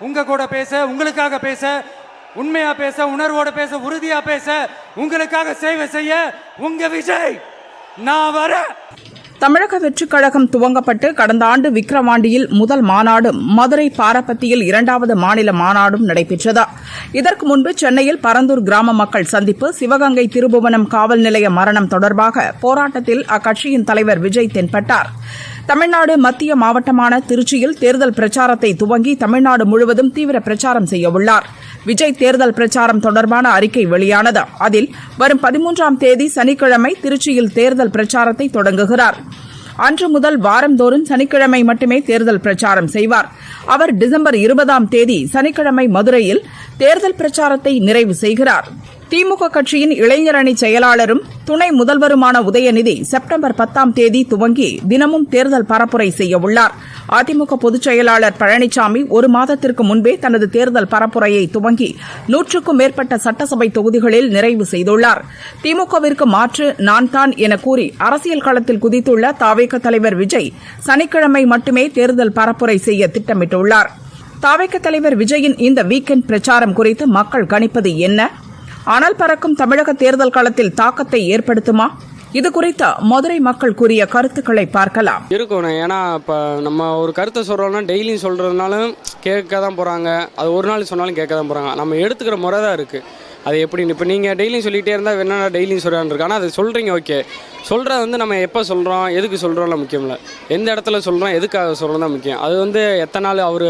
உங்க கூட பேச உங்களுக்காக பேச உண்மையா பேச உணர்வோட பேச உறுதியா பேச உங்களுக்காக சேவை செய்ய உங்க விஜய் நான் வரேன். தமிழக வெற்றிக் கழகம் துவங்கப்பட்டு கடந்த ஆண்டு விக்ரவாண்டியில் முதல் மாநாடும் மதுரை பாரப்பத்தியில் இரண்டாவது மாநில மாநாடும் நடைபெற்றது. இதற்கு முன்பு சென்னையில் பரந்தூர் கிராம மக்கள் சந்திப்பு சிவகங்கை திருபுவனம் காவல் நிலைய மரணம் தொடர்பாக போராட்டத்தில் அக்கட்சியின் தலைவர் விஜய் தென்பட்டார். தமிழ்நாடு மத்திய மாவட்டமான திருச்சியில் தேர்தல் பிரச்சாரத்தை துவங்கி தமிழ்நாடு முழுவதும் தீவிர பிரச்சாரம் செய்யவுள்ளார் விஜய் தேர்தல் பிரச்சாரம் தொடர்பான அறிக்கை வெளியானது. அதில் வரும் பதிமூன்றாம் தேதி சனிக்கிழமை திருச்சியில் தேர்தல் பிரச்சாரத்தை தொடங்குகிறார். அன்று முதல் வாரந்தோறும் சனிக்கிழமை மட்டுமே தேர்தல் பிரச்சாரம் செய்வார். அவர் டிசம்பர் இருபதாம் தேதி சனிக்கிழமை மதுரையில் தேர்தல் பிரச்சாரத்தை நிறைவு செய்கிறார். திமுக கட்சியின் இளைஞரணி செயலாளரும் துணை முதல்வருமான உதயநிதி செப்டம்பர் பத்தாம் தேதி துவங்கி தினமும் தேர்தல் பரப்புரை செய்ய உள்ளார். அதிமுக பொதுச் செயலாளர் பழனிசாமி ஒரு மாதத்திற்கு முன்பே தனது தேர்தல் பரப்புரையை துவங்கி நூற்றுக்கும் மேற்பட்ட சட்டசபை தொகுதிகளில் நிறைவு செய்துள்ளார். திமுகவிற்கு மாற்று நான் தான் என கூறி அரசியல் களத்தில் குதித்துள்ள தாவேக தலைவர் விஜய் சனிக்கிழமை மட்டுமே தேர்தல் பரப்புரை செய்ய திட்டமிட்டுள்ளார். தாவேக தலைவர் விஜயின் இந்த வீக்கெண்ட் பிரச்சாரம் குறித்து மக்கள் கணிப்பது என்ன? அனல் பறக்கும் தமிழக தேர்தல் களத்தில் தாக்கத்தை ஏற்படுத்துமா? இது குறித்த மதுரை மக்கள் கூறிய கருத்துக்களை பார்க்கலாம். இருக்கணும். ஏன்னா இப்போ நம்ம ஒரு கருத்தை சொல்கிறோம்னா டெய்லியும் சொல்கிறதுனாலும் கேட்க தான் போகிறாங்க அது ஒரு நாள் சொன்னாலும் கேட்க தான் போகிறாங்க நம்ம எடுத்துக்கிற முறை தான் இருக்குது அது எப்படின்னு இப்போ நீங்கள் டெய்லியும் சொல்லிகிட்டே இருந்தால் என்னென்ன டெய்லியும் சொல்கிறான்னு இருக்கு. ஆனால் அது சொல்கிறீங்க ஓகே சொல்கிறது வந்து நம்ம எப்போ சொல்கிறோம் எதுக்கு சொல்கிறோம்லாம் முக்கியம் இல்லை. எந்த இடத்துல சொல்கிறோம் எதுக்காக சொல்கிறோம் தான் முக்கியம். அது வந்து எத்தனை நாள் அவர்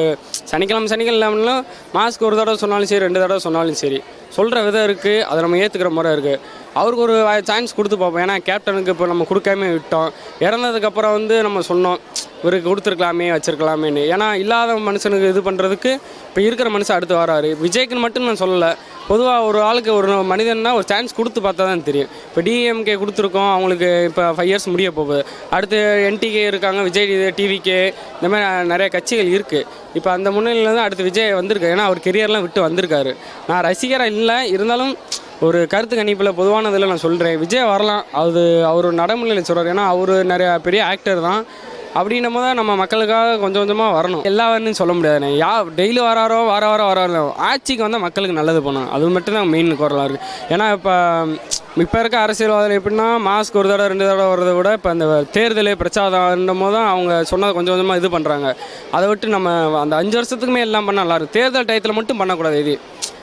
சனிக்கிழமை சனிக்கிழமைலாம் மாதத்துக்கு ஒரு தடவை சொன்னாலும் சரி ரெண்டு தடவை சொன்னாலும் சரி. சொல்கிற விதம் இருக்குது அதை நம்ம ஏற்றுக்கிற முறை இருக்குது அவருக்கு ஒரு சான்ஸ் கொடுத்து பார்ப்போம். ஏன்னா கேப்டனுக்கு இப்போ நம்ம கொடுக்காம விட்டோம். இறந்ததுக்கப்புறம் வந்து நம்ம சொன்னோம் இவருக்கு கொடுத்துருக்கலாமே வச்சுருக்கலாமேன்னு. ஏன்னா இல்லாத மனுஷனுக்கு இது பண்ணுறதுக்கு இப்போ இருக்கிற மனுஷன் அடுத்து வராரு. விஜய்க்குன்னு மட்டும் நான் சொல்லலை. பொதுவாக ஒரு ஆளுக்கு ஒரு மனிதன்னா ஒரு சான்ஸ் கொடுத்து பார்த்தா தான் தெரியும். இப்போ டிஎம்கே கொடுத்துருக்கோம் அவங்களுக்கு இப்போ ஃபைவ் இயர்ஸ் முடிய போகுது. அடுத்து என்டிகே இருக்காங்க விஜய் டிவிகே இந்த மாதிரி நிறைய கட்சிகள் இருக்குது இப்போ அந்த முன்னிலையில் தான் அடுத்து விஜய் வந்திருக்காரு. ஏன்னா அவர் கெரியர்லாம் விட்டு வந்திருக்காரு. நான் ரசிகராக இல்லை இருந்தாலும் ஒரு கருத்து கணிப்பில் பொதுவானதில் நான் சொல்கிறேன் விஜய் வரலாம். அது அவர் நடைமுறையில் சொல்கிறார் ஏன்னா அவர் நிறையா பெரிய ஆக்டர் தான். அப்படின்னும் போது நம்ம மக்களுக்காக கொஞ்சம் கொஞ்சமாக வரணும். எல்லா சொல்ல முடியாது யா டெய்லி வராரோ வார வாரம் வராரோ ஆட்சிக்கு வந்தால் மக்களுக்கு நல்லது பண்ணணும் அது மட்டும்தான் மெயின் குரலாக இருக்குது ஏன்னா இப்போ இப்போ இருக்க அரசியல்வாதிகள் எப்படின்னா மாஸ்க் ஒரு தடவை ரெண்டு தடவை வர்றதை விட இப்போ அந்த தேர்தல் பிரச்சாரம்ன்றும் போது தான் அவங்க சொன்னதை கொஞ்சம் கொஞ்சமாக இது பண்ணுறாங்க அதை விட்டு நம்ம அந்த அஞ்சு வருஷத்துக்குமே எல்லாம் பண்ண நல்லாயிருக்கும் தேர்தல் டயத்தில் மட்டும் பண்ணக்கூடாது இது.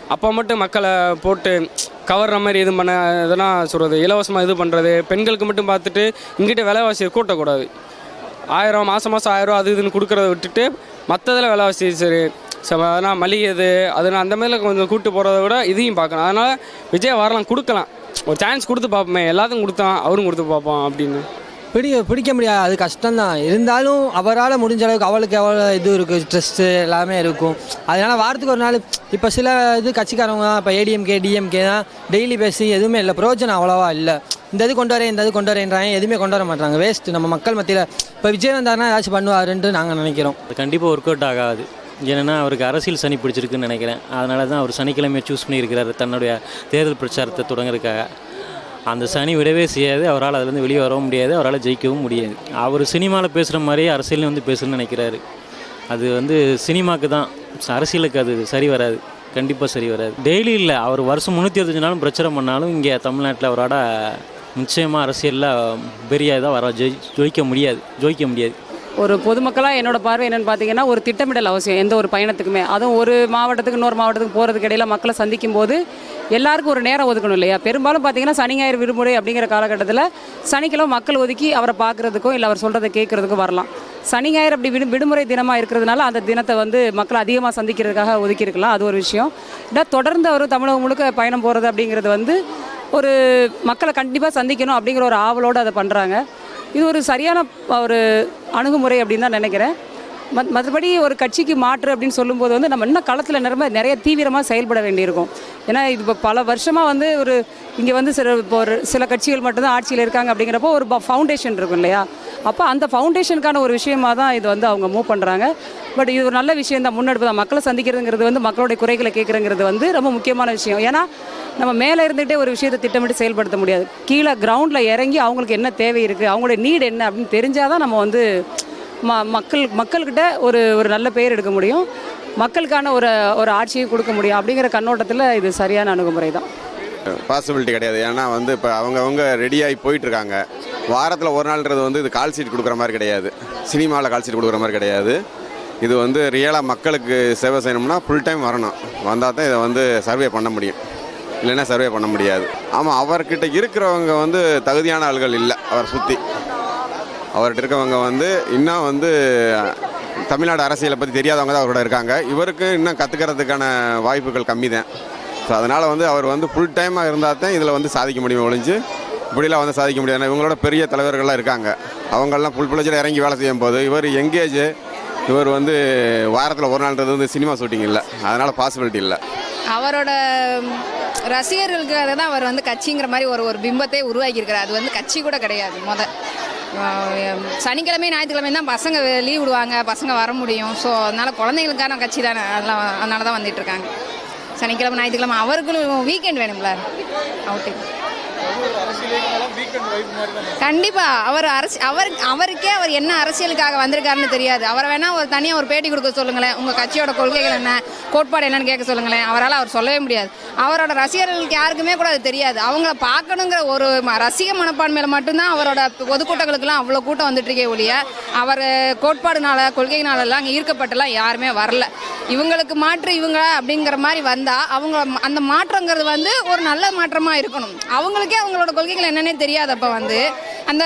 அப்போ மட்டும் மக்களை போட்டு கவர்ற மாதிரி இது பண்ண இதெல்லாம் சொல்கிறது இலவசமாக இது பண்ணுறது பெண்களுக்கு மட்டும் பார்த்துட்டு இங்கிட்ட விலைவாசியை கூட்டக்கூடாது. ஆயிரம் மாதம் மாதம் ஆயிரம் அது இதுன்னு கொடுக்குறத விட்டுட்டு மற்றதில் விலைவாசி சரி சம அதனால் மளிகை இது அதனால் அந்த மாதிரிலாம் கொஞ்சம் கூப்பிட்டு போகிறத விட இதையும் பார்க்கணும் அதனால் விஜய் வரலாம் கொடுக்கலாம். ஒரு சான்ஸ் கொடுத்து பார்ப்போமே. எல்லாத்துக்கும் கொடுத்தான் அவரும் கொடுத்து பார்ப்போம் அப்படின்னு. பிடி பிடிக்க முடியாது. அது கஷ்டம்தான். இருந்தாலும் அவரால் முடிஞ்ச அளவுக்கு அவளுக்கு எவ்வளோ இது இருக்குது ஸ்ட்ரெஸ்ஸு எல்லாமே இருக்கும். அதனால் வாரத்துக்கு ஒரு நாள் இப்போ சில இது கட்சிக்காரவங்க தான். இப்போ ஏடிஎம்கே டிஎம்கே தான் டெய்லி பேசி எதுவுமே இல்லை. பிரயோஜனம் அவ்வளோவா இல்லை. இந்த இது கொண்டு வரேன் இந்த இது கொண்டு வரேன்றாங்க. எதுவுமே கொண்டு வர மாட்டாங்க வேஸ்ட்டு நம்ம மக்கள் மத்தியில் இப்போ விஜய் வந்தாருன்னா ஏதாச்சும் பண்ணுவாருன்ட்டு நாங்கள் நினைக்கிறோம். கண்டிப்பாக ஒர்க் அவுட் ஆகாது. ஏன்னா அவருக்கு அரசியல் சனி பிடிச்சிருக்குன்னு நினைக்கிறேன். அதனால தான் அவர் சனிக்கிழமையை சூஸ் பண்ணியிருக்கிறாரு தன்னுடைய தேர்தல் பிரச்சாரத்தை தொடங்குறதுக்காக. அந்த சனி விடவே செய்யாது. அவரால் அதுலேருந்து வெளியே வரவும் முடியாது. அவரால் ஜெயிக்கவும் முடியாது. அவர் சினிமாவில் பேசுகிற மாதிரியே அரசியலையும் வந்து பேசணும்னு நினைக்கிறாரு. அது வந்து சினிமாவுக்கு தான். அரசியலுக்கு அது சரி வராது. கண்டிப்பாக சரி வராது. டெய்லி இல்லை. அவர் வருஷம் முந்நூற்றி அறுபத்தஞ்சு நாளும் பிரச்சாரம் பண்ணாலும் இங்கே தமிழ்நாட்டில் அவரோட நிச்சயமாக அரசியலில் பெரிய இதாக வர ஜெயி ஜெயிக்க முடியாது. ஜெயிக்க முடியாது. ஒரு பொதுமக்களாக என்னோட பார்வை என்னென்னு பார்த்தீங்கன்னா ஒரு திட்டமிடல் அவசியம் எந்த ஒரு பயணத்துக்குமே. அதுவும் ஒரு மாவட்டத்துக்கு இன்னொரு மாவட்டத்துக்கு போகிறதுக்கு இடையில மக்களை சந்திக்கும் போது எல்லாருக்கும் ஒரு நேரம் ஒதுக்கணும் இல்லையா? பெரும்பாலும் பார்த்தீங்கன்னா சனி ஞாயிறு விடுமுறை அப்படிங்கிற காலகட்டத்தில் சனிக்கிழமை மக்கள் ஒதுக்கி அவரை பார்க்குறதுக்கும் இல்லை அவர் சொல்கிறத கேட்குறதுக்கும் வரலாம். சனி ஞாயிறு அப்படி விடு விடுமுறை தினமாக இருக்கிறதுனால அந்த தினத்தை வந்து மக்கள் அதிகமாக சந்திக்கிறதுக்காக ஒதுக்கியிருக்கலாம் அது ஒரு விஷயம். இல்லை தொடர்ந்து அவர் தமிழகம் முழுக்க பயணம் போகிறது அப்படிங்கிறது வந்து ஒரு மக்களை கண்டிப்பாக சந்திக்கணும் அப்படிங்கிற ஒரு ஆவலோடு அதை பண்ணுறாங்க இது ஒரு சரியான ஒரு அணுகுமுறை அப்படின்னு தான் நினைக்கிறேன். மத் மற்றபடி ஒரு கட்சிக்கு மாற்று அப்படின்னு சொல்லும்போது வந்து நம்ம இன்னும் களத்தில் நிரம்ப நிறைய தீவிரமாக செயல்பட வேண்டியிருக்கும். ஏன்னா இது இப்போ பல வருஷமாக வந்து ஒரு இங்கே வந்து சில இப்போ ஒரு சில கட்சிகள் மட்டும்தான் ஆட்சியில் இருக்காங்க அப்படிங்கிறப்போ ஒரு ஃபவுண்டேஷன் இருக்கும் இல்லையா? அப்போ அந்த ஃபவுண்டேஷனுக்கான ஒரு விஷயமா தான் இது வந்து அவங்க மூவ் பண்ணுறாங்க பட் இது ஒரு நல்ல விஷயம் தான் முன்னெடுப்பு தான். மக்களை சந்திக்கிறதுங்கிறது வந்து மக்களுடைய குறைகளை கேட்குறங்கிறது வந்து ரொம்ப முக்கியமான விஷயம். ஏன்னா நம்ம மேலே இருந்துகிட்டே ஒரு விஷயத்தை திட்டமிட்டு செயல்படுத்த முடியாது. கீழே கிரவுண்டில் இறங்கி அவங்களுக்கு என்ன தேவை இருக்குது அவங்களோட நீட் என்ன அப்படின்னு தெரிஞ்சால் தான் நம்ம வந்து ம மக்கள் மக்கள்கிட்ட ஒரு ஒரு நல்ல பெயர் எடுக்க முடியும். மக்களுக்கான ஒரு ஒரு ஆட்சியை கொடுக்க முடியும் அப்படிங்கிற கண்ணோட்டத்தில் இது சரியான அணுகுமுறை தான். பாசிபிலிட்டி கிடையாது. ஏன்னா வந்து இப்போ அவங்கவுங்க ரெடியாகி போயிட்டுருக்காங்க. வாரத்தில் ஒரு நாள்ன்றது வந்து இது கால் சீட் கொடுக்குற மாதிரி கிடையாது. சினிமாவில் கால் சீட் கொடுக்குற மாதிரி கிடையாது. இது வந்து ரியலாக மக்களுக்கு சேவை செய்யணும்னா ஃபுல் டைம் வரணும். வந்தால் தான் இதை வந்து சர்வே பண்ண முடியும். இல்லைன்னா சர்வே பண்ண முடியாது. ஆமாம் அவர்கிட்ட இருக்கிறவங்க வந்து தகுதியான ஆள்கள் இல்லை. அவர் சுற்றி அவர்கிட்ட இருக்கவங்க வந்து இன்னும் வந்து தமிழ்நாடு அரசியலை பற்றி தெரியாதவங்க தான் அவரோட இருக்காங்க. இவருக்கு இன்னும் கற்றுக்கிறதுக்கான வாய்ப்புகள் கம்மி தான் ஸோ அதனால் வந்து அவர் வந்து ஃபுல் டைமாக இருந்தால் தான் இதில் வந்து சாதிக்க முடியும் ஒழிஞ்சு இப்படிலாம் வந்து சாதிக்க முடியாது. இவங்களோட பெரிய தலைவர்கள்லாம் இருக்காங்க. அவங்கெல்லாம் ஃபுல் பிளஜில் இறங்கி வேலை செய்யும் போது இவர் எங்கேஜ் இவர் வந்து வாரத்தில் ஒரு நாள்ன்றது வந்து சினிமா ஷூட்டிங் இல்லை. அதனால் பாசிபிலிட்டி இல்லை. அவரோட ரசிகர்களுக்காக தான் அவர் வந்து கட்சிங்கிற மாதிரி ஒரு ஒரு பிம்பத்தை உருவாக்கியிருக்கிறார். அது வந்து கட்சி கூட கிடையாது முத. சனிக்கிழமை ஞாயிற்றுக்கிழமை தான் பசங்க லீவ் விடுவாங்க பசங்க வர முடியும். ஸோ அதனால் குழந்தைங்களுக்கான கட்சி தானே. அதெல்லாம் அதனால தான் வந்துட்டு இருக்காங்க. சனிக்கிழமை ஞாயிற்றுக்கிழமை அவர்களும் வீக்கெண்ட் வேணும்ல? அவுட்டிங் கண்டிப்பா. அவர் அரசு அவர் அவருக்கே அவர் என்ன அரசியலுக்காக வந்திருக்காருன்னு தெரியாது. அவரை வேணா ஒரு தனியாக ஒரு பேட்டி கொடுக்க சொல்லுங்களேன். உங்க கட்சியோட கொள்கைகள் என்ன? கோட்பாடு என்னன்னு கேட்க சொல்லுங்களேன். அவரால் அவர் சொல்லவே முடியாது. அவரோட ரசிகர்களுக்கு யாருக்குமே கூட அது தெரியாது. அவங்கள பார்க்கணுங்கிற ஒரு ம- ரசிக மனப்பான்மையில மட்டும்தான் அவரோட பொதுக்கூட்டங்களுக்குலாம் அவ்வளோ கூட்டம் வந்துட்டு இருக்கே ஒழிய அவர் கோட்பாடுனால கொள்கையினாலெல்லாம் அங்கே ஈர்க்கப்பட்டுலாம் யாருமே வரல. இவங்களுக்கு மாற்று இவங்க அப்படிங்கிற மாதிரி வந்தா அவங்க அந்த மாற்றங்கிறது வந்து ஒரு நல்ல மாற்றமா இருக்கணும். அவங்களுக்கு அவங்களோட கொள்கைகள் என்னன்னே தெரியாதப்ப வந்து அந்த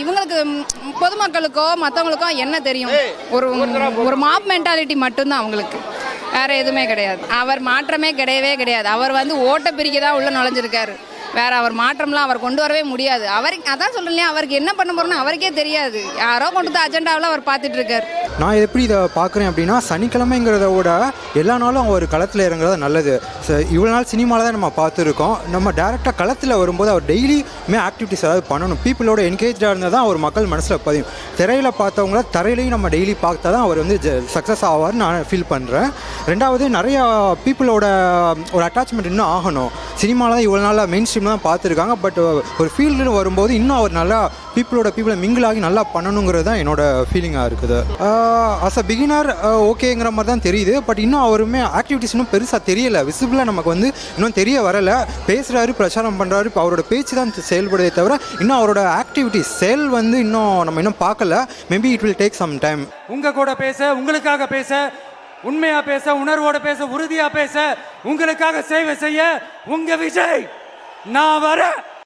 இவங்களுக்கு பொதுமக்களுக்கோ மற்றவங்களுக்கோ என்ன தெரியும்? ஒரு ஒரு மாப் மென்டாலிட்டி மட்டும்தான் அவங்களுக்கு. வேற எதுவுமே கிடையாது. அவர் மாற்றமே கிடையவே கிடையாது. அவர் வந்து ஓட்ட பிரிக்க தான் உள்ள நுழைஞ்சிருக்காரு. வேற அவர் மாற்றம்லாம் அவர் கொண்டு வரவே முடியாது. அவருக்கு அதான் சொல்றேன் அவருக்கு என்ன பண்ண போறோம்னு அவருக்கே தெரியாது. யாரோ கொண்டு வந்து அஜெண்டாவில் அவர் பார்த்துட்டு இருக்காரு. நான் எப்படி இதை பார்க்குறேன் அப்படின்னா சனிக்கிழமைங்கிறத விட எல்லா நாளும் அவர் களத்தில் இறங்குறது நல்லது. ஸோ இவ்வளோ நாள் சினிமாவில் தான் நம்ம பார்த்துருக்கோம். நம்ம டேரெக்டாக களத்தில் வரும்போது அவர் டெய்லியுமே ஆக்டிவிட்டிஸ் ஏதாவது பண்ணணும். பீப்புளோட என்கேஜாக இருந்தால் தான் அவர் மக்கள் மனசில் பதியும். திரையில் பார்த்தவங்கள தரையிலையும் நம்ம டெய்லி பார்த்தா தான் அவர் வந்து சக்ஸஸ் ஆவார்னு நான் ஃபீல் பண்ணுறேன் ரெண்டாவது நிறையா பீப்புளோட ஒரு அட்டாச்மெண்ட் இன்னும் ஆகணும். சினிமாவில் தான் இவ்வளோ நாளாக மெயின் ஸ்ட்ரீம் தான் பார்த்துருக்காங்க. பட் ஒரு ஃபீல்டுன்னு வரும்போது இன்னும் அவர் நல்லா பீப்புளோட பீப்புளை மிங்கிள் ஆகி நல்லா பண்ணணுங்கிறது தான் என்னோட ஃபீலிங்காக இருக்குது. அஸ் அ பிகினர் ஓகேங்கிற மாதிரி தான் தெரியுது. பட் இன்னும் அவருமே ஆக்டிவிட்டிஸ் இன்னும் பெருசாக தெரியல. விசிபிளாக நமக்கு வந்து இன்னும் தெரிய வரல. பேசுகிறாரு பிரச்சாரம் பண்ணுறாரு இப்போ அவரோட பேச்சு தான் செயல்படுதே தவிர இன்னும் அவரோட ஆக்டிவிட்டிஸ் செயல் வந்து இன்னும் நம்ம இன்னும் பார்க்கல. Maybe it will take some time உங்கள் கூட பேச உங்களுக்காக பேச உண்மையா பேச உணர்வோட பேச உறுதியா பேச உங்களுக்காக சேவை செய்ய உங்க விஜய்! நான் வரேன்